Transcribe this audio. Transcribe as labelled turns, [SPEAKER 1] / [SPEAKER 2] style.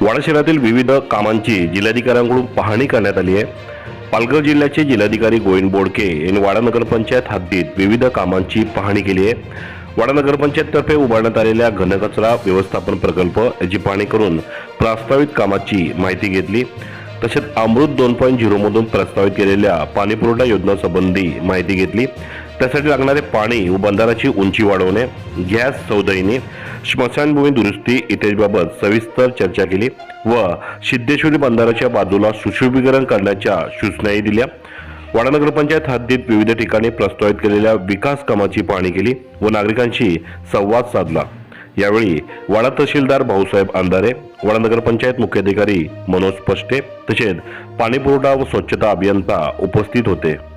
[SPEAKER 1] वाडा शहरातील विविध कामांची जिल्हाधिकाऱ्यांकडून पाहणी करण्यात आली आहे. पालघर जिल्ह्याचे जिल्हाधिकारी गोविंद बोडके यांनी वाडा नगरपंचायत हद्दीत विविध कामांची पाहणी केली आहे. वाडा नगरपंचायततर्फे उभारण्यात आलेल्या घनकचरा व्यवस्थापन प्रकल्प याची पाहणी करून प्रस्तावित कामाची माहिती घेतली. तसेच अमृत दोन पॉईंट झिरोमधून प्रस्तावित केलेल्या पाणीपुरवठा योजनासंबंधी माहिती घेतली. त्यासाठी लागणारे पाणी व बंधाराची उंची वाढवणे गॅस सौदाईने स्मशानभूमी दुरुस्ती इत्यादीबाबत सविस्तर चर्चा केली व सिद्धेश्वरी बंधाराच्या बाजूला सुशोभीकरण करण्याच्या सूचनाही दिल्या. वाडा नगरपंचायत हद्दीत विविध ठिकाणी प्रस्तावित केलेल्या विकास कामाची पाहणी केली व नागरिकांशी संवाद साधला. यावेळी वाडा तहसीलदार भाऊसाहेब अंधारे वाडा नगरपंचायत मुख्याधिकारी मनोज पष्टे तसेच पाणीपुरवठा व स्वच्छता अभियंता उपस्थित होते.